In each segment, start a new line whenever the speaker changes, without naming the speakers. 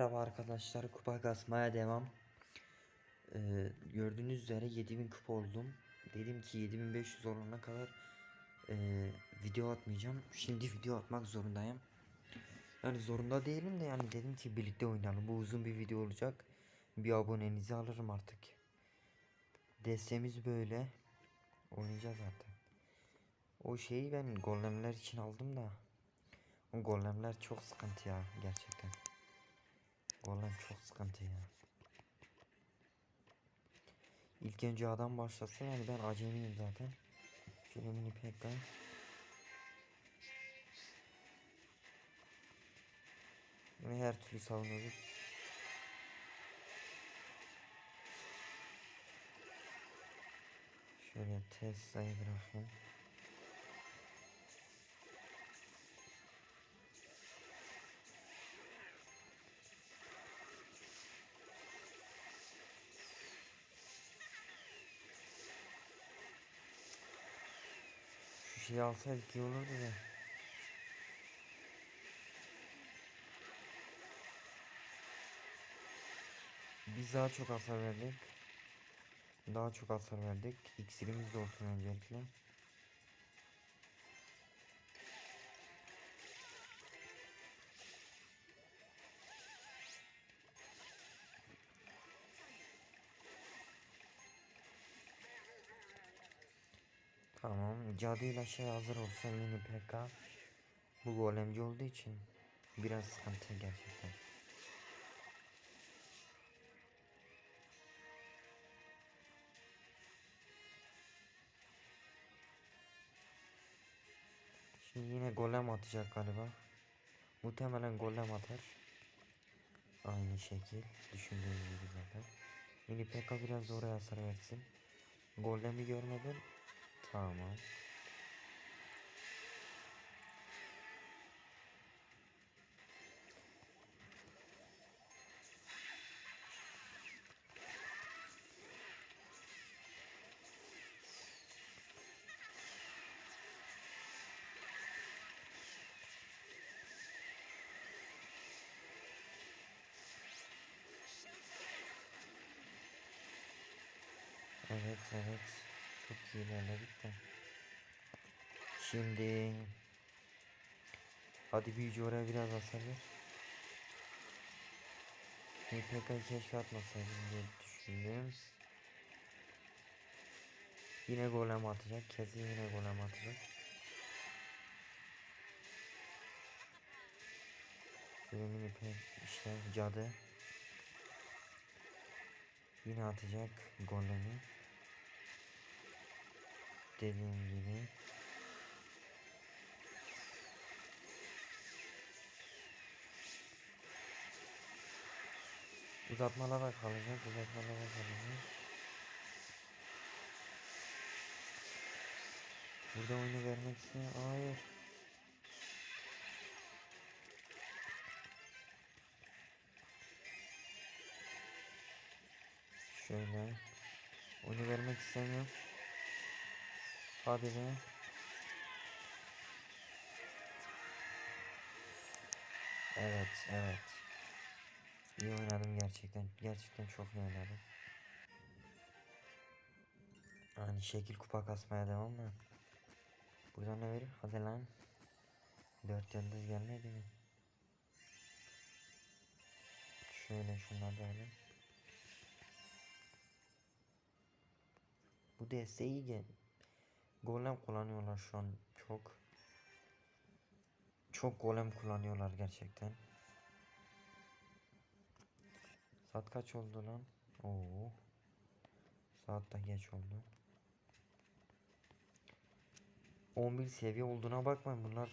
Merhaba arkadaşlar kupa kasmaya devam. Ee, gördüğünüz üzere 7000 kupa oldum. Dedim ki 7500 olana kadar e, video atmayacağım. Şimdi video atmak zorundayım. Yani zorunda değilim de yani dedim ki birlikte oynayalım. Bu uzun bir video olacak. Bir abonenizi alırım artık. Destemiz böyle. Oynayacağız zaten. O şeyi ben golemler için aldım da. O golemler çok sıkıntı ya gerçekten. Golem çok sıkıntı ya. İlk önce adam başlasın yani ben acemiyim zaten. Şöyle mini pekka. Bunu her türlü savunuyoruz. Şöyle Tesla'yı bırakayım. Şu şeyi alsaydık iyi olurdu da. Biz daha çok hasar verdik. Daha çok hasar verdik. İksirimiz de olsun öncelikle. Tamam. Cadıyla şey hazır olsa mini PK. Bu golemci olduğu için biraz sıkıntı gerçekten. Şimdi yine golem atacak galiba. Muhtemelen golem atar. Aynı şekil. Düşündüğüm gibi zaten. Mini PK biraz oraya hasar versin. Golemi görmeden Tamam. Evet evet. Çok iyi ilerledik de. Şimdi Hadi büyücü oraya biraz hasar ver. MPK'yı keşke atmasaydım diye düşündüm. Yine golem atacak. Kesin yine golem atacak. Benim ipi işte cadı. Yine atacak golemi. Dediğim gibi. Uzatmalara kalacak, uzatmalara kalacak. Burada oyunu vermek istiyor. Hayır. Şöyle. Oyunu vermek istemiyorum. Hadi be. Evet, evet. İyi oynadım gerçekten. Gerçekten çok iyi oynadım. Aynı şekil kupa kasmaya devam mı? Buradan ne verir? Hadi lan. Dört yıldız gelmedi mi? Şöyle da alayım. Bu desteği gel. Golem kullanıyorlar şu an çok. Çok golem kullanıyorlar gerçekten. Saat kaç oldu lan? Oo. Saat da geç oldu. 11 seviye olduğuna bakmayın bunlar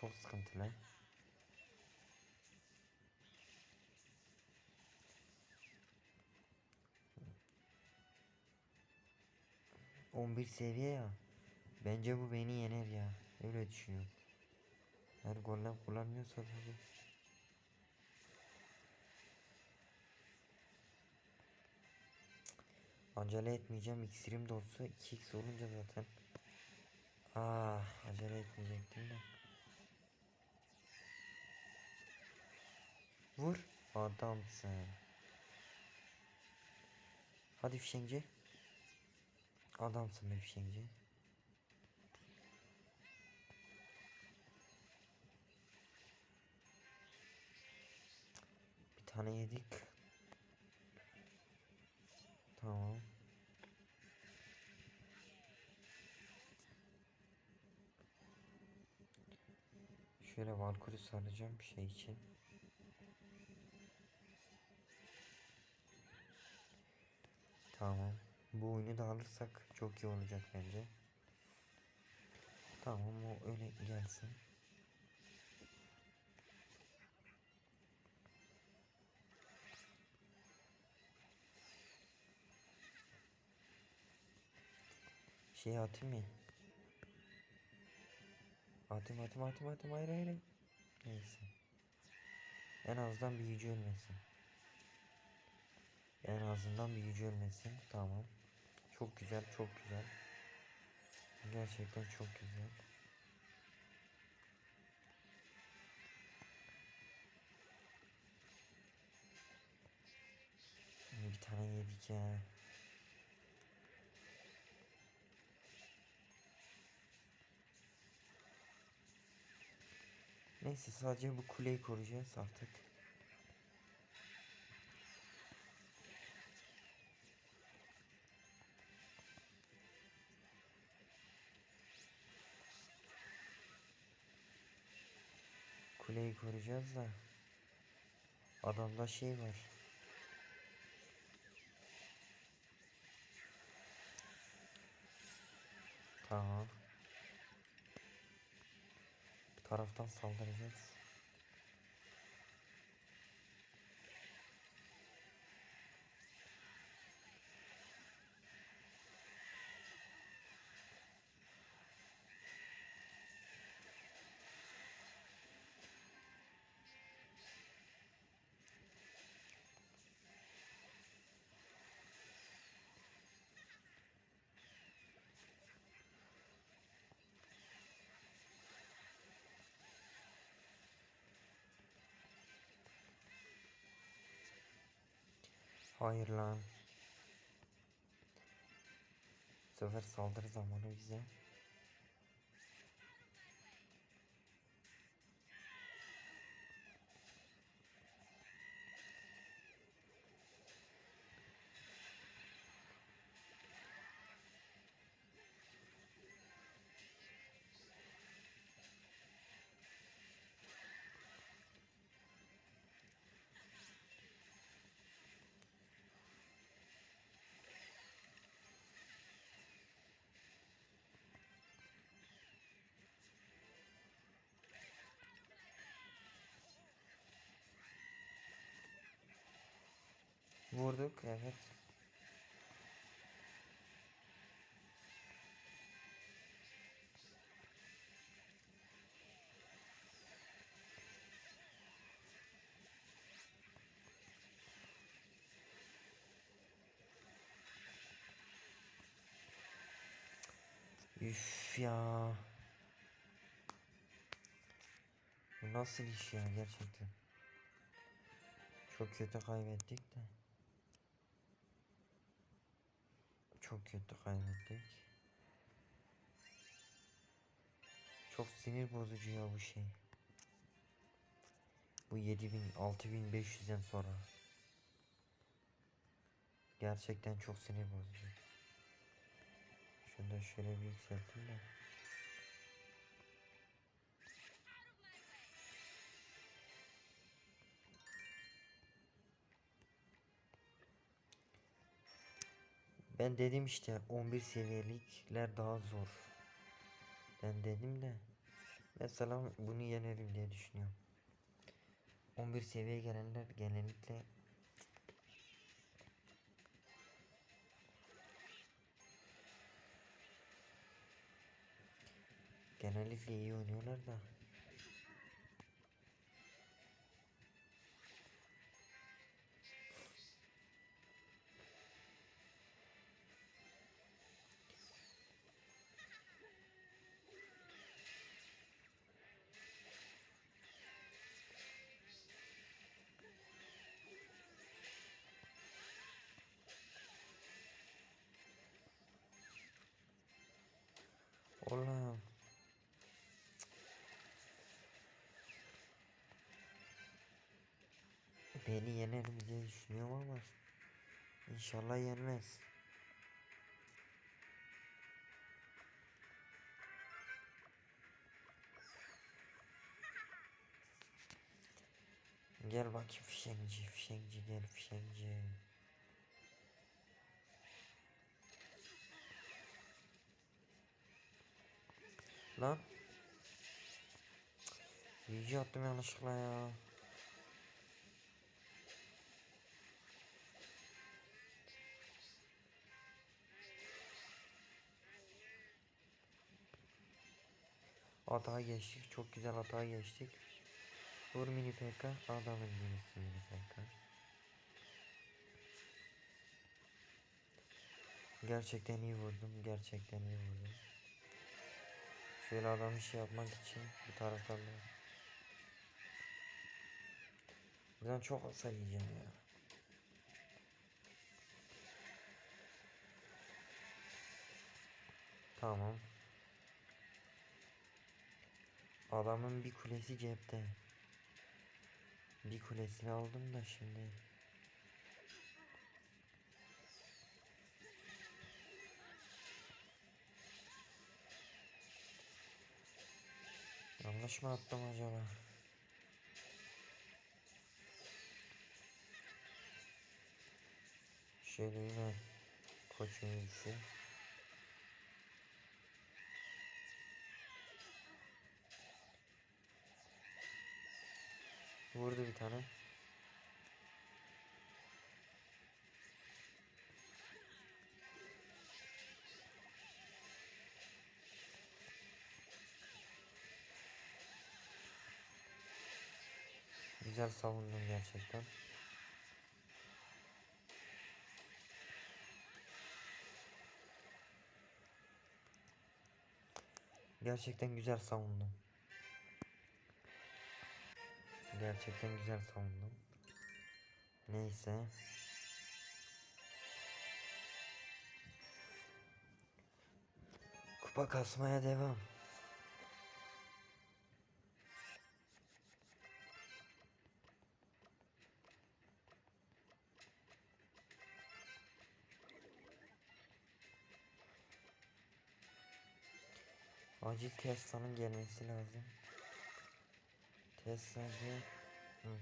çok sıkıntılı. On bir seviye ya. Bence bu beni yener ya. Öyle düşünüyorum. Her golem kullanmıyorsa tabii. Acele etmeyeceğim. İksirim de olsa 2x olunca zaten. Ah acele etmeyecektim de. Vur. Adamsın. Hadi fişengci. Adamsın be fişengci. Tane yedik. Tamam. Şöyle Valkyrie saracağım şey için. Tamam. Bu oyunu da alırsak çok iyi olacak bence. Tamam o öyle gelsin. Şey atayım mı? Atayım atayım atayım atayım hayır hayır. Neyse. En azından büyücü ölmesin. En azından büyücü ölmesin. Tamam. Çok güzel çok güzel. Gerçekten çok güzel. Bir tane yedik ya. Neyse sadece bu kuleyi koruyacağız artık. Kuleyi koruyacağız da adamda şey var. Tamam. Bu taraftan saldıracağız. Hayır lan. Sefer saldırı zamanı bize. Vurduk evet. Üf ya. Bu nasıl iş ya gerçekten. Çok kötü kaybettik de. Çok kötü kaybettik. Çok sinir bozucu ya bu şey. Bu 7000 6500'den sonra. Gerçekten çok sinir bozucu. Şunu da şöyle bir yükselteyim de. Ben dedim işte 11 seviyelikler daha zor. Ben dedim de mesela bunu yenerim diye düşünüyorum. 11 seviyeye gelenler genellikle genellikle iyi oynuyorlar da Oğlum. Beni yener mi diye düşünüyorum ama inşallah yenmez. Gel bakayım fişengci, fişengci gel fişengci. Lan. Büyücü attım yanlışlıkla ya. Atağa geçtik. Çok güzel atağa geçtik. Vur mini PK. Adamın minisi mini PK. Gerçekten iyi vurdum. Gerçekten iyi vurdum. Şöyle adamı şey yapmak için bu taraftarlar. Buradan çok hasar yiyeceğim ya. Tamam. Adamın bir kulesi cepte. Bir kulesini aldım da şimdi. Yanlış mı attım acaba? Şöyle yine koç oyuncusu. Vurdu bir tane. Güzel savundun gerçekten. Gerçekten güzel savundum. Gerçekten güzel savundum. Neyse. Kupa kasmaya devam. Acil Tesla'nın gelmesi lazım. Tesla gel. Hı hı.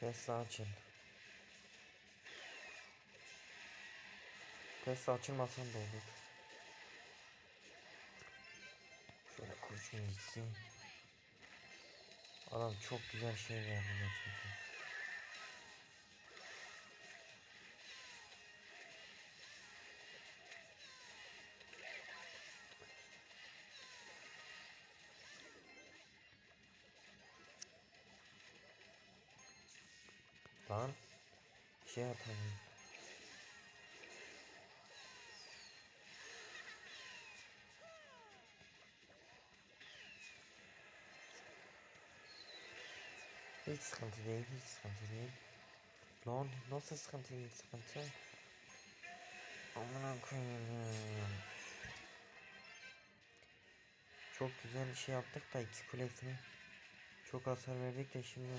Tesla açıl. Tesla açılmasan da olur. Şöyle kurşun gitsin. Adam çok güzel şey verdi gerçekten. Lan şey atalım. Hiç sıkıntı değil, hiç sıkıntı değil. Lan nasıl sıkıntı değil, sıkıntı? Amına koyayım. Çok güzel bir şey yaptık da iki kulesini çok hasar verdik de şimdi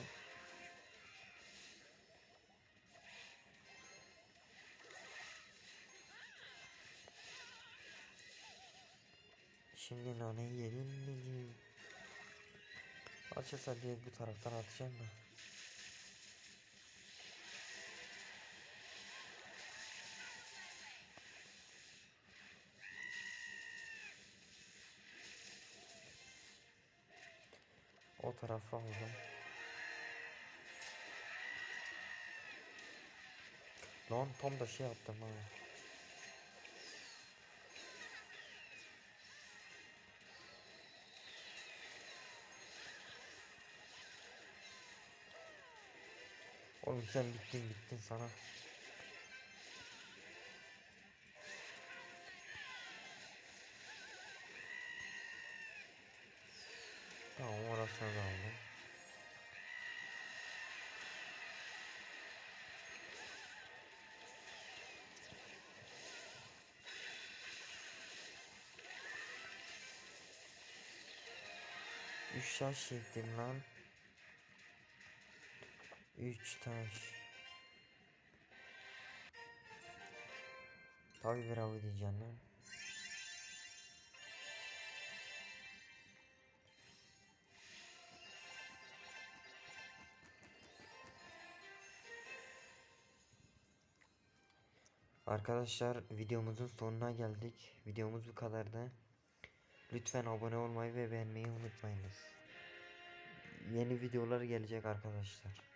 Şimdi naneyi yedim mi? Açılsa diye bu taraftan atacağım da. O tarafa aldım. Lan tam da şey yaptım ha. sen bittin bittin sana. Tamam orasını da aldım. Üç şans çektim lan. 3 taş. Tabi bravo diyeceğim lan. Arkadaşlar videomuzun sonuna geldik. Videomuz bu kadardı. Lütfen abone olmayı ve beğenmeyi unutmayınız. Yeni videolar gelecek arkadaşlar.